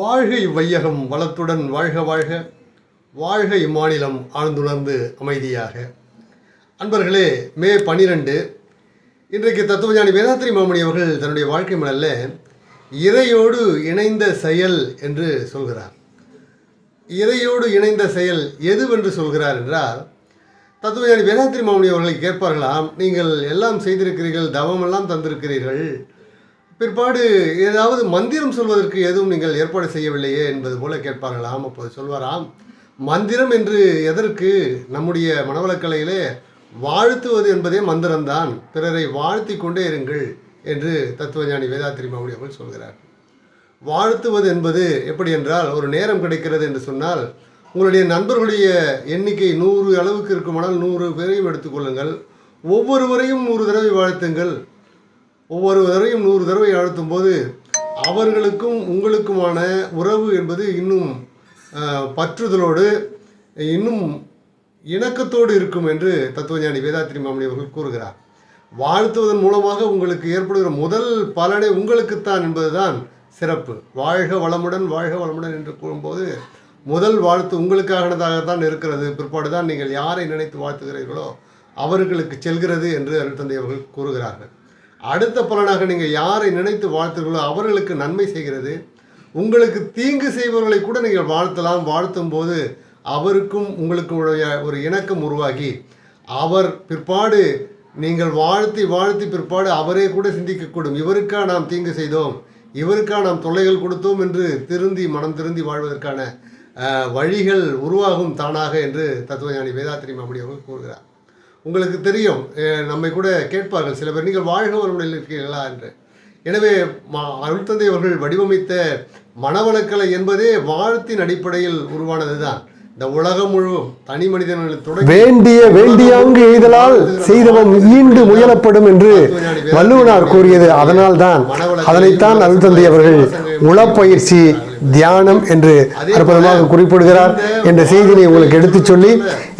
வாழ்க இவ்வையகம் வளத்துடன் வாழ்க வாழ்க வாழ்க இம்மாநிலம் ஆழ்ந்துணர்ந்து அமைதியாக. அன்பர்களே மே பன்னிரெண்டு இன்றைக்கு தத்துவஞானி வேதாத்திரி மாமணி அவர்கள் தன்னுடைய வாழ்க்கை மணலில் இறையோடு இணைந்த செயல் என்று சொல்கிறார். இறையோடு இணைந்த செயல் எதுவென்று சொல்கிறார் என்றால் தத்துவஞானி வேதாத்திரி மாமணி அவர்களை கேட்பார்களாம் நீங்கள் எல்லாம் செய்திருக்கிறீர்கள் தவமெல்லாம் தந்திருக்கிறீர்கள் பிற்பாடு ஏதாவது மந்திரம் சொல்வதற்கு எதுவும் நீங்கள் ஏற்பாடு செய்யவில்லையே என்பது போல கேட்பார்களாம். அப்போது சொல்வாராம் மந்திரம் என்று எதற்கு நம்முடைய மனவளக்கலையிலே வாழ்த்துவது என்பதே மந்திரம்தான். பிறரை வாழ்த்தி கொண்டே இருங்கள் என்று தத்துவஞானி வேதாத்திரி மாவுடி அவர்கள் சொல்கிறார். வாழ்த்துவது என்பது எப்படி என்றால் ஒரு நேரம் கிடைக்கிறது என்று சொன்னால் உங்களுடைய நண்பர்களுடைய எண்ணிக்கை நூறு அளவுக்கு இருக்குமானால் நூறு பேரையும் எடுத்துக்கொள்ளுங்கள் ஒவ்வொருவரையும் நூறு தடவை வாழ்த்துங்கள். ஒவ்வொரு தடவையும் நூறு தடவை அழுத்தும் போது அவர்களுக்கும் உங்களுக்குமான உறவு என்பது இன்னும் பற்றுதலோடு இன்னும் இணக்கத்தோடு இருக்கும் என்று தத்துவஞானி வேதாத்திரி மாமணி அவர்கள் கூறுகிறார். வாழ்த்துவதன் மூலமாக உங்களுக்கு ஏற்படுகிற முதல் பலனை உங்களுக்குத்தான் என்பதுதான் சிறப்பு. வாழ்க வளமுடன் வாழ்க வளமுடன் என்று கூறும்போது முதல் வாழ்த்து உங்களுக்காகனதாகத்தான் இருக்கிறது. பிற்பாடு தான் நீங்கள் யாரை நினைத்து வாழ்த்துகிறீர்களோ அவர்களுக்கு செல்கிறது என்று அருட்தந்தை அவர்கள் கூறுகிறார்கள். அடுத்த பலனாக நீங்கள் யாரை நினைத்து வாழ்த்துகளோ அவர்களுக்கு நன்மை செய்கிறது. உங்களுக்கு தீங்கு செய்பவர்களை கூட நீங்கள் வாழ்த்தலாம். வாழ்த்தும் போது அவருக்கும் உங்களுக்கு உடைய ஒரு இணக்கம் உருவாகி அவர் பிற்பாடு நீங்கள் வாழ்த்தி வாழ்த்தி பிற்பாடு அவரே கூட சிந்திக்கக்கூடும். இவருக்கா நாம் தீங்கு செய்தோம்? இவருக்கா நாம் தொல்லைகள் கொடுத்தோம் என்று திருந்தி மனம் திருந்தி வாழ்வதற்கான வழிகள் உருவாகும் தானாக என்று தத்துவஞானி வேதாத்திரி மாமணி அவர்கள் கூறுகிறார். உங்களுக்கு தெரியும் நம்மை கூட கேட்பார்கள். சில பேர் நீங்கள் வாழ்க வளமுடன் இருக்கிறீர்களா என்று. எனவே அருட்தந்தை அவர்கள் வடிவமைத்த மனவளக்கலை என்பதே வாழ்த்தின் அடிப்படையில் உருவானது தான் இந்த உலகம் முழுவதும் தனி மனிதர்கள் தொடங்கி வேண்டிய வேண்டியாங்கு எய்தலால் செய்தவன் ஈண்டு முயலப்படும் என்று வள்ளுவனார் கூறியது அதனால்தான். அதனைத்தான் அருள்தந்தை அவர்கள் உளப்பயிற்சி தியானம் என்று அற்புதமாக குறிப்பிடுகிறார் என்ற செய்தியை உங்களுக்கு எடுத்துச் சொல்லி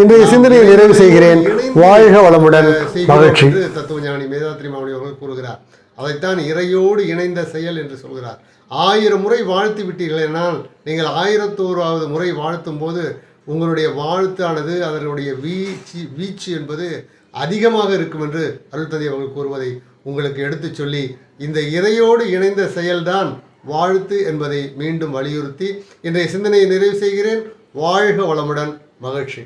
இன்றைய சிந்தனையை நிறைவு செய்கிறேன். வாழ்க வளமுடன். மகிழ்ச்சி. என்று தத்துவஞானி மேதாத்ரி மாவடி அவர்கள் கூறுகிறார் அதைத்தான் இறையோடு இணைந்த செயல் என்று சொல்கிறார். ஆயிரம் முறை வாழ்த்து விட்டீர்களேனால் நீங்கள் ஆயிரத்தோராவது முறை வாழ்த்தும் போது உங்களுடைய வாழ்த்தானது அதனுடைய வீச்சு வீச்சு என்பது அதிகமாக இருக்கும் என்று அருள்தந்தை அவர்கள் கூறுவதை உங்களுக்கு எடுத்துச் சொல்லி இந்த இறையோடு இணைந்த செயல்தான் வாழ்த்து என்பதை மீண்டும் வலியுறுத்தி இன்றைய சிந்தனையை நிறைவு செய்கிறேன். வாழ்க வளமுடன். மகிழ்ச்சி.